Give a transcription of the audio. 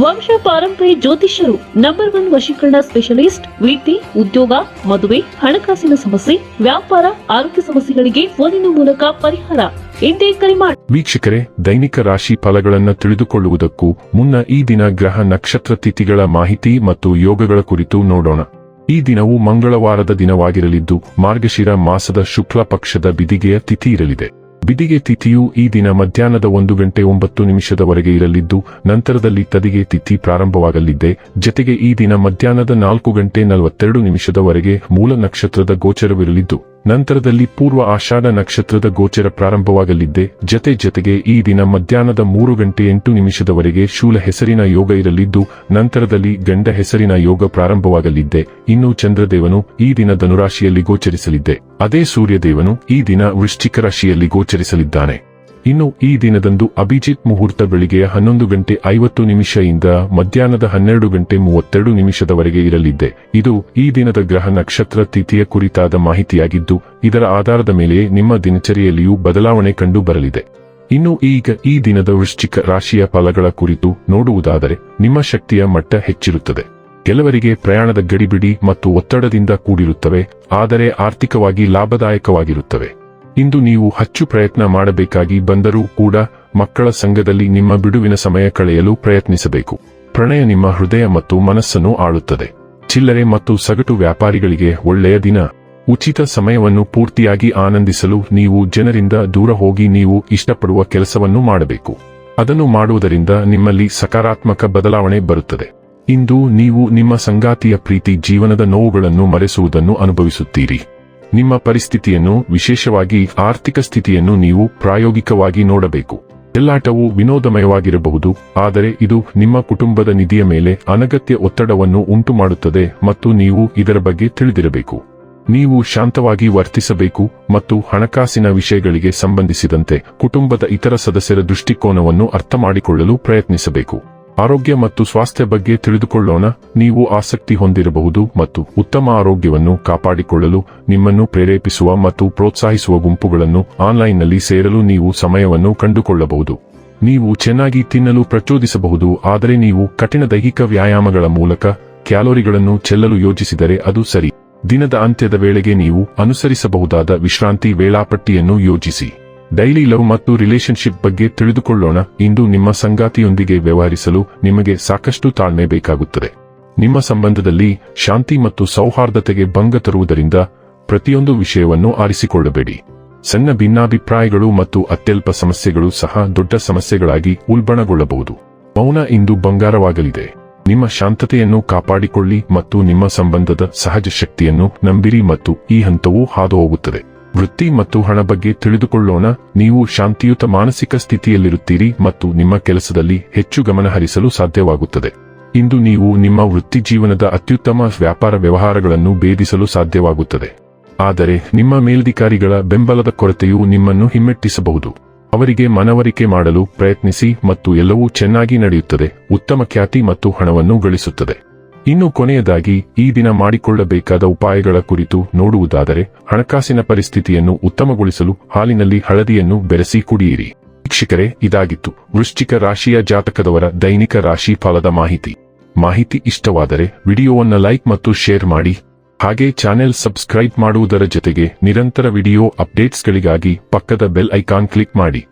ವಂಶ ಪಾರಂಪರ್ಯ ಜ್ಯೋತಿಷ್ಯರು ನಂಬರ್ ಒನ್ ವಶೀಕರಣ ಸ್ಪೆಷಲಿಸ್ಟ್ ವಿದ್ಯೆ ಉದ್ಯೋಗ, ಮದುವೆ, ಹಣಕಾಸಿನ ಸಮಸ್ಯೆ, ವ್ಯಾಪಾರ, ಆರೋಗ್ಯ ಸಮಸ್ಯೆಗಳಿಗೆ ಫೋನಿನ ಮೂಲಕ ಪರಿಹಾರ. ಎಂದೇ ಕರೆ ಮಾಡಿ ವೀಕ್ಷಕರೇ, ದೈನಿಕ ರಾಶಿ ಫಲಗಳನ್ನು ತಿಳಿದುಕೊಳ್ಳುವುದಕ್ಕೂ ಮುನ್ನ ಈ ದಿನ ಗ್ರಹ ನಕ್ಷತ್ರ ತಿಥಿಗಳ ಮಾಹಿತಿ ಮತ್ತು ಯೋಗಗಳ ಕುರಿತು ನೋಡೋಣ. ಈ ದಿನವು ಮಂಗಳವಾರದ ದಿನವಾಗಿರಲಿದ್ದು, ಮಾರ್ಗಶಿರ ಮಾಸದ ಶುಕ್ಲ ಪಕ್ಷದ ಬಿದಿಗೆಯ ತಿಥಿ ಇರಲಿದೆ. ಬಿದಿಗೆ ತಿಥಿಯು ಈ ದಿನ ಮಧ್ಯಾಹ್ನದ ಒಂದು ಗಂಟೆ ಒಂಬತ್ತು ನಿಮಿಷದವರೆಗೆ ಇರಲಿದ್ದು, ನಂತರದಲ್ಲಿ ತದಿಗೆ ತಿಥಿ ಪ್ರಾರಂಭವಾಗಲಿದೆ. ಜತೆಗೆ ಈ ದಿನ ಮಧ್ಯಾಹ್ನದ ನಾಲ್ಕು ಗಂಟೆ ನಲವತ್ತೆರಡು ನಿಮಿಷದವರೆಗೆ ಮೂಲ ನಕ್ಷತ್ರದ ಗೋಚರವಿರಲಿದ್ದು ನಂತರದಲ್ಲಿ ಪೂರ್ವ ಆಷಾಢ ನಕ್ಷತ್ರದ ಗೋಚರ ಪ್ರಾರಂಭವಾಗಲಿದ್ದೆ. ಜತೆ ಜತೆಗೆ ಈ ದಿನ ಮಧ್ಯಾಹ್ನದ ಮೂರು ಗಂಟೆ ಎಂಟು ನಿಮಿಷದವರೆಗೆ ಶೂಲ ಹೆಸರಿನ ಯೋಗ ಇರಲಿದ್ದು, ನಂತರದಲ್ಲಿ ಗಂಡ ಹೆಸರಿನ ಯೋಗ ಪ್ರಾರಂಭವಾಗಲಿದ್ದೆ. ಇನ್ನು ಚಂದ್ರದೇವನು ಈ ದಿನ ಧನುರಾಶಿಯಲ್ಲಿ ಗೋಚರಿಸಲಿದ್ದೆ. ಅದೇ ಸೂರ್ಯದೇವನು ಈ ದಿನ ವೃಶ್ಚಿಕ ರಾಶಿಯಲ್ಲಿ ಗೋಚರಿಸಲಿದ್ದಾನೆ. ಇನ್ನು ಈ ದಿನದಂದು ಅಭಿಜಿತ್ ಮುಹೂರ್ತ ಬೆಳಿಗ್ಗೆ ಹನ್ನೊಂದು ಗಂಟೆ ಐವತ್ತು ನಿಮಿಷದಿಂದ ಮಧ್ಯಾಹ್ನದ ಹನ್ನೆರಡು ಗಂಟೆ ಮೂವತ್ತೆರಡು ನಿಮಿಷದವರೆಗೆ ಇರಲಿದೆ. ಇದು ಈ ದಿನದ ಗ್ರಹ ನಕ್ಷತ್ರ ತಿಥಿಯ ಕುರಿತಾದ ಮಾಹಿತಿಯಾಗಿದ್ದು, ಇದರ ಆಧಾರದ ಮೇಲೆ ನಿಮ್ಮ ದಿನಚರಿಯಲ್ಲಿಯೂ ಬದಲಾವಣೆ ಕಂಡು ಬರಲಿದೆ ಇನ್ನು ಈಗ ಈ ದಿನದ ವೃಶ್ಚಿಕ ರಾಶಿಯ ಫಲಗಳ ಕುರಿತು ನೋಡುವುದಾದರೆ, ನಿಮ್ಮ ಶಕ್ತಿಯ ಮಟ್ಟ ಹೆಚ್ಚಿರುತ್ತದೆ. ಕೆಲವರಿಗೆ ಪ್ರಯಾಣದ ಗಡಿಬಿಡಿ ಮತ್ತು ಒತ್ತಡದಿಂದ ಕೂಡಿರುತ್ತವೆ, ಆದರೆ ಆರ್ಥಿಕವಾಗಿ ಲಾಭದಾಯಕವಾಗಿರುತ್ತವೆ. ಇಂದು ನೀವು ಹೆಚ್ಚು ಪ್ರಯತ್ನ ಮಾಡಬೇಕಾಗಿ ಬಂದರೂ ಕೂಡ ಮಕ್ಕಳ ಸಂಘದಲ್ಲಿ ನಿಮ್ಮ ಬಿಡುವಿನ ಸಮಯ ಕಳೆಯಲು ಪ್ರಯತ್ನಿಸಬೇಕು. ಪ್ರಣಯ ನಿಮ್ಮ ಹೃದಯ ಮತ್ತು ಮನಸ್ಸನ್ನು ಆಳುತ್ತದೆ. ಚಿಲ್ಲರೆ ಮತ್ತು ಸಗಟು ವ್ಯಾಪಾರಿಗಳಿಗೆ ಒಳ್ಳೆಯ ದಿನ. ಉಚಿತ ಸಮಯವನ್ನು ಪೂರ್ತಿಯಾಗಿ ಆನಂದಿಸಲು ನೀವು ಜನರಿಂದ ದೂರ ಹೋಗಿ ನೀವು ಇಷ್ಟಪಡುವ ಕೆಲಸವನ್ನು ಮಾಡಬೇಕು. ಅದನ್ನು ಮಾಡುವುದರಿಂದ ನಿಮ್ಮಲ್ಲಿ ಸಕಾರಾತ್ಮಕ ಬದಲಾವಣೆ ಬರುತ್ತದೆ. ಇಂದು ನೀವು ನಿಮ್ಮ ಸಂಗಾತಿಯ ಪ್ರೀತಿ, ಜೀವನದ ನೋವುಗಳನ್ನು ಮರೆಸುವುದನ್ನು ಅನುಭವಿಸುತ್ತೀರಿ. ನಿಮ್ಮ ಪರಿಸ್ಥಿತಿಯನ್ನು, ವಿಶೇಷವಾಗಿ ಆರ್ಥಿಕ ಸ್ಥಿತಿಯನ್ನು ನೀವು ಪ್ರಾಯೋಗಿಕವಾಗಿ ನೋಡಬೇಕು. ಎಲ್ಲಾಟವು ವಿನೋದಮಯವಾಗಿರಬಹುದು, ಆದರೆ ಇದು ನಿಮ್ಮ ಕುಟುಂಬದ ನಿಧಿಯ ಮೇಲೆ ಅನಗತ್ಯ ಒತ್ತಡವನ್ನು ಉಂಟುಮಾಡುತ್ತದೆ ಮತ್ತು ನೀವು ಇದರ ಬಗ್ಗೆ ತಿಳಿದಿರಬೇಕು. ನೀವು ಶಾಂತವಾಗಿ ವರ್ತಿಸಬೇಕು ಮತ್ತು ಹಣಕಾಸಿನ ವಿಷಯಗಳಿಗೆ ಸಂಬಂಧಿಸಿದಂತೆ ಕುಟುಂಬದ ಇತರ ಸದಸ್ಯರ ದೃಷ್ಟಿಕೋನವನ್ನು ಅರ್ಥಮಾಡಿಕೊಳ್ಳಲು ಪ್ರಯತ್ನಿಸಬೇಕು. ಆರೋಗ್ಯ ಮತ್ತು ಸ್ವಾಸ್ಥ್ಯ ಬಗ್ಗೆ ತಿಳಿದುಕೊಳ್ಳೋಣ. ನೀವು ಆಸಕ್ತಿ ಹೊಂದಿರಬಹುದು ಮತ್ತು ಉತ್ತಮ ಆರೋಗ್ಯವನ್ನು ಕಾಪಾಡಿಕೊಳ್ಳಲು ನಿಮ್ಮನ್ನು ಪ್ರೇರೇಪಿಸುವ ಮತ್ತು ಪ್ರೋತ್ಸಾಹಿಸುವ ಗುಂಪುಗಳನ್ನು ಆನ್ಲೈನ್ನಲ್ಲಿ ಸೇರಲು ನೀವು ಸಮಯವನ್ನು ಕಂಡುಕೊಳ್ಳಬಹುದು. ನೀವು ಚೆನ್ನಾಗಿ ತಿನ್ನಲು ಪ್ರಚೋದಿಸಬಹುದು, ಆದರೆ ನೀವು ಕಠಿಣ ದೈಹಿಕ ವ್ಯಾಯಾಮಗಳ ಮೂಲಕ ಕ್ಯಾಲೋರಿಗಳನ್ನು ಚೆಲ್ಲಲು ಯೋಜಿಸಿದರೆ ಅದು ಸರಿ. ದಿನದ ಅಂತ್ಯದ ವೇಳೆಗೆ ನೀವು ಅನುಸರಿಸಬಹುದಾದ ವಿಶ್ರಾಂತಿ ವೇಳಾಪಟ್ಟಿಯನ್ನು ಯೋಜಿಸಿ. ಡೈಲಿ ಲವ್ ಮತ್ತು ರಿಲೇಶನ್ಶಿಪ್ ಬಗ್ಗೆ ತಿಳಿದುಕೊಳ್ಳೋಣ. ಇಂದು ನಿಮ್ಮ ಸಂಗಾತಿಯೊಂದಿಗೆ ವ್ಯವಹರಿಸಲು ನಿಮಗೆ ಸಾಕಷ್ಟು ತಾಳ್ಮೆ ಬೇಕಾಗುತ್ತದೆ. ನಿಮ್ಮ ಸಂಬಂಧದಲ್ಲಿ ಶಾಂತಿ ಮತ್ತು ಸೌಹಾರ್ದತೆಗೆ ಭಂಗ ತರುವುದರಿಂದ ಪ್ರತಿಯೊಂದು ವಿಷಯವನ್ನು ಆರಿಸಿಕೊಳ್ಳಬೇಡಿ. ಸಣ್ಣ ಭಿನ್ನಾಭಿಪ್ರಾಯಗಳು ಮತ್ತು ಅತ್ಯಲ್ಪ ಸಮಸ್ಯೆಗಳು ಸಹ ದೊಡ್ಡ ಸಮಸ್ಯೆಗಳಾಗಿ ಉಲ್ಬಣಗೊಳ್ಳಬಹುದು. ಮೌನ ಇಂದು ಬಂಗಾರವಾಗಲಿದೆ. ನಿಮ್ಮ ಶಾಂತತೆಯನ್ನು ಕಾಪಾಡಿಕೊಳ್ಳಿ ಮತ್ತು ನಿಮ್ಮ ಸಂಬಂಧದ ಸಹಜ ಶಕ್ತಿಯನ್ನು ನಂಬಿರಿ ಮತ್ತು ಈ ಹಂತವು ಹಾದು ಹೋಗುತ್ತದೆ ವೃತ್ತಿ ಮತ್ತು ಹಣ ಬಗ್ಗೆ ತಿಳಿದುಕೊಳ್ಳೋಣ. ನೀವು ಶಾಂತಿಯುತ ಮಾನಸಿಕ ಸ್ಥಿತಿಯಲ್ಲಿರುತ್ತೀರಿ ಮತ್ತು ನಿಮ್ಮ ಕೆಲಸದಲ್ಲಿ ಹೆಚ್ಚು ಗಮನ ಹರಿಸಲು ಸಾಧ್ಯವಾಗುತ್ತದೆ. ಇಂದು ನೀವು ನಿಮ್ಮ ವೃತ್ತಿ ಜೀವನದ ಅತ್ಯುತ್ತಮ ವ್ಯಾಪಾರ ವ್ಯವಹಾರಗಳನ್ನು ಭೇದಿಸಲು ಸಾಧ್ಯವಾಗುತ್ತದೆ. ಆದರೆ ನಿಮ್ಮ ಮೇಲಧಿಕಾರಿಗಳ ಬೆಂಬಲದ ಕೊರತೆಯು ನಿಮ್ಮನ್ನು ಹಿಮ್ಮೆಟ್ಟಿಸಬಹುದು. ಅವರಿಗೆ ಮನವರಿಕೆ ಮಾಡಲು ಪ್ರಯತ್ನಿಸಿ ಮತ್ತು ಎಲ್ಲವೂ ಚೆನ್ನಾಗಿ ನಡೆಯುತ್ತದೆ. ಉತ್ತಮ ಖ್ಯಾತಿ ಮತ್ತು ಹಣವನ್ನು ಗಳಿಸುತ್ತದೆ. ಇನ್ನು ಕೊನೆಯದಾಗಿ, ಈ ದಿನ ಮಾಡಿಕೊಳ್ಳಬೇಕಾದ ಉಪಾಯಗಳ ಕುರಿತು ನೋಡುವುದಾದರೆ, ಹಣಕಾಸಿನ ಪರಿಸ್ಥಿತಿಯನ್ನು ಉತ್ತಮಗೊಳಿಸಲು ಹಾಲಿನಲ್ಲಿ ಹಳದಿಯನ್ನು ಬೆರೆಸಿ ಕುಡಿಯಿರಿ. ವೀಕ್ಷಕರೇ, ಇದಾಗಿತ್ತು ವೃಶ್ಚಿಕ ರಾಶಿಯ ಜಾತಕದವರ ದೈನಿಕ ರಾಶಿ ಫಲದ ಮಾಹಿತಿ. ಮಾಹಿತಿ ಇಷ್ಟವಾದರೆ, ವಿಡಿಯೋವನ್ನು ಲೈಕ್ ಮತ್ತು ಶೇರ್ ಮಾಡಿ. ಹಾಗೆ ಚಾನೆಲ್ ಸಬ್ಸ್ಕ್ರೈಬ್ ಮಾಡುವುದರ ಜೊತೆಗೆ ನಿರಂತರ ವಿಡಿಯೋ ಅಪ್ಡೇಟ್ಸ್ಗಳಿಗಾಗಿ ಪಕ್ಕದ ಬೆಲ್ ಐಕಾನ್ ಕ್ಲಿಕ್ ಮಾಡಿ.